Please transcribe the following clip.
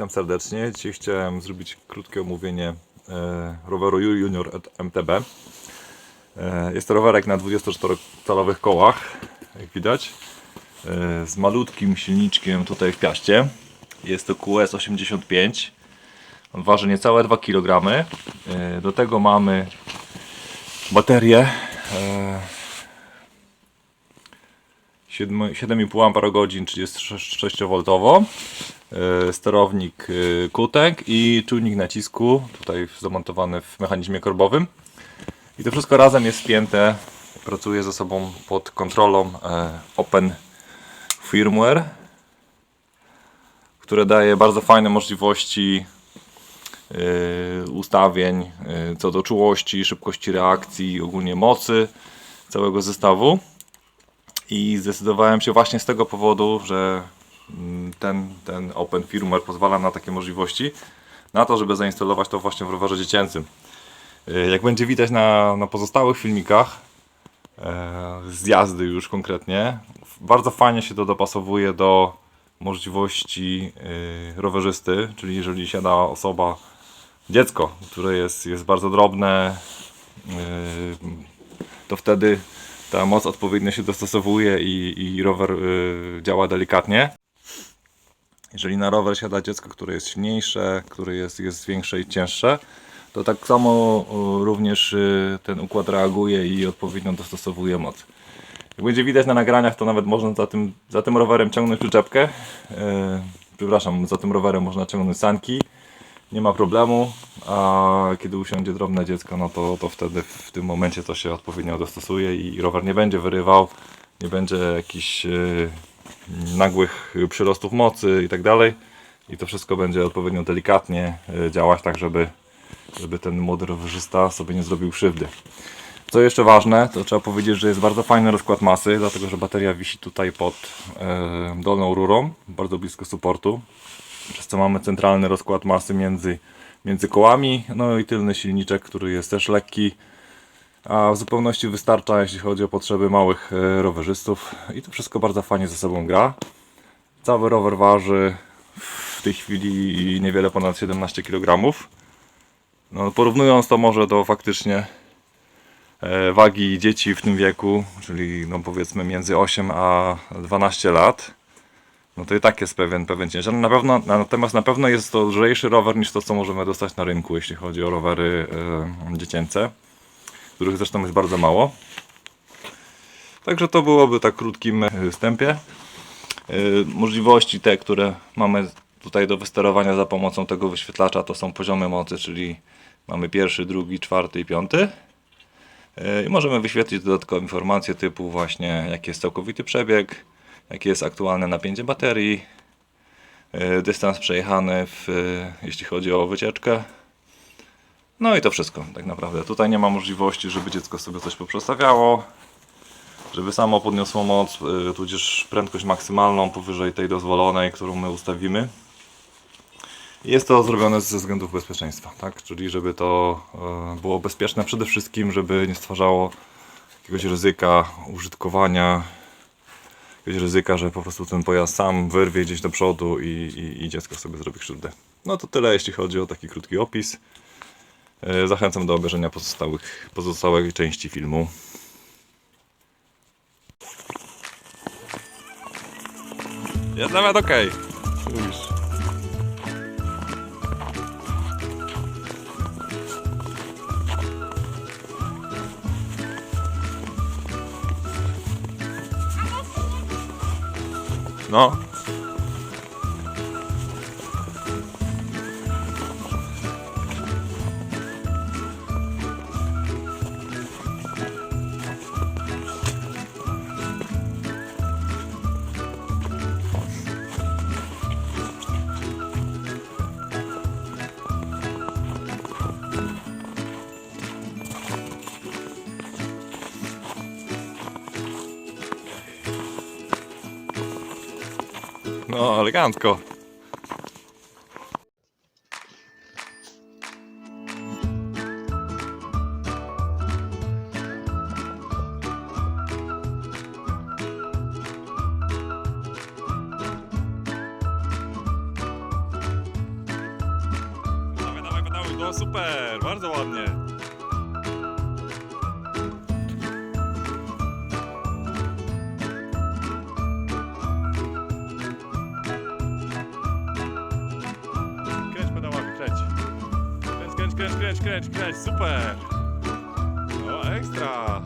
Witam serdecznie. Dzisiaj chciałem zrobić krótkie omówienie e, roweru Junior MTB. E, jest to rowerek na 24-calowych kołach, jak widać, e, z malutkim silniczkiem tutaj w piaście. Jest to QS 85. On waży niecałe 2 kg. Do tego mamy baterię e, 7 7,5 Ah 36 V, e, sterownik e, kutek i czujnik nacisku, tutaj zamontowany w mechanizmie korbowym. I to wszystko razem jest spięte, pracuje ze sobą pod kontrolą e, Open Firmware, które daje bardzo fajne możliwości e, ustawień e, co do czułości, szybkości reakcji, ogólnie mocy całego zestawu. I zdecydowałem się właśnie z tego powodu, że ten, ten Open Firmware pozwala na takie możliwości, na to, żeby zainstalować to właśnie w rowerze dziecięcym. Y, Jak będzie widać na, na pozostałych filmikach, e, z jazdy już konkretnie, bardzo fajnie się to dopasowuje do możliwości y, rowerzysty, czyli jeżeli siada osoba, dziecko, które jest, jest bardzo drobne, y, to wtedy ta moc odpowiednio się dostosowuje i, i rower działa delikatnie. Jeżeli na rower siada dziecko, które jest silniejsze, które jest, jest większe i cięższe, to tak samo y, również y, ten układ reaguje i odpowiednio dostosowuje moc. Jak będzie widać na nagraniach, to nawet można za tym, za tym rowerem ciągnąć przyczepkę. Yy, przepraszam, za tym rowerem można ciągnąć sanki. Nie ma problemu, a kiedy usiądzie drobne dziecko, no to, to wtedy w tym momencie to się odpowiednio dostosuje i rower nie będzie wyrywał, nie będzie jakichś yy, nagłych przyrostów mocy i tak dalej. I to wszystko będzie odpowiednio delikatnie yy, działać, tak żeby, żeby ten młody rowerzysta sobie nie zrobił krzywdy. Co jeszcze ważne, to trzeba powiedzieć, że jest bardzo fajny rozkład masy, dlatego że bateria wisi tutaj pod e, dolną rurą, bardzo blisko supportu, przez co mamy centralny rozkład masy między, między kołami, no i tylny silniczek, który jest też lekki, a w zupełności wystarcza, jeśli chodzi o potrzeby małych e, rowerzystów i to wszystko bardzo fajnie ze sobą gra. Cały rower waży w tej chwili niewiele ponad 17 kg. No, porównując to może do faktycznie e, wagi dzieci w tym wieku, czyli no powiedzmy między 8 a 12 lat, no to i tak jest pewien, pewien ciężar. Na pewno, natomiast na pewno jest to lżejszy rower niż to, co możemy dostać na rynku, jeśli chodzi o rowery e, dziecięce, których zresztą jest bardzo mało. Także to byłoby tak krótkim e, wstępie. E, Możliwości te, które mamy tutaj do wysterowania za pomocą tego wyświetlacza, to są poziomy mocy, czyli mamy pierwszy, drugi, czwarty i piąty. E, I możemy wyświetlić dodatkowe informacje typu właśnie jaki jest całkowity przebieg, jakie jest aktualne napięcie baterii, dystans przejechany w, jeśli chodzi o wycieczkę. No i to wszystko tak naprawdę. Tutaj nie ma możliwości, żeby dziecko sobie coś poprzestawiało, żeby samo podniosło moc, e, tudzież prędkość maksymalną powyżej tej dozwolonej, którą my ustawimy. Jest to zrobione ze względów bezpieczeństwa, tak? Czyli żeby to e, było bezpieczne przede wszystkim, żeby nie stwarzało jakiegoś ryzyka użytkowania, jakiegoś ryzyka, że po prostu ten pojazd sam wyrwie gdzieś do przodu i, i, i dziecko sobie zrobi krzywdę. No to tyle, jeśli chodzi o taki krótki opis. E, Zachęcam do obejrzenia pozostałych, pozostałej części filmu. Jest nawet okej. Mówisz. No. No, elegancko. No, super, bardzo ładnie. Kręć, kręć, kręć, kręć, super. O, ekstra.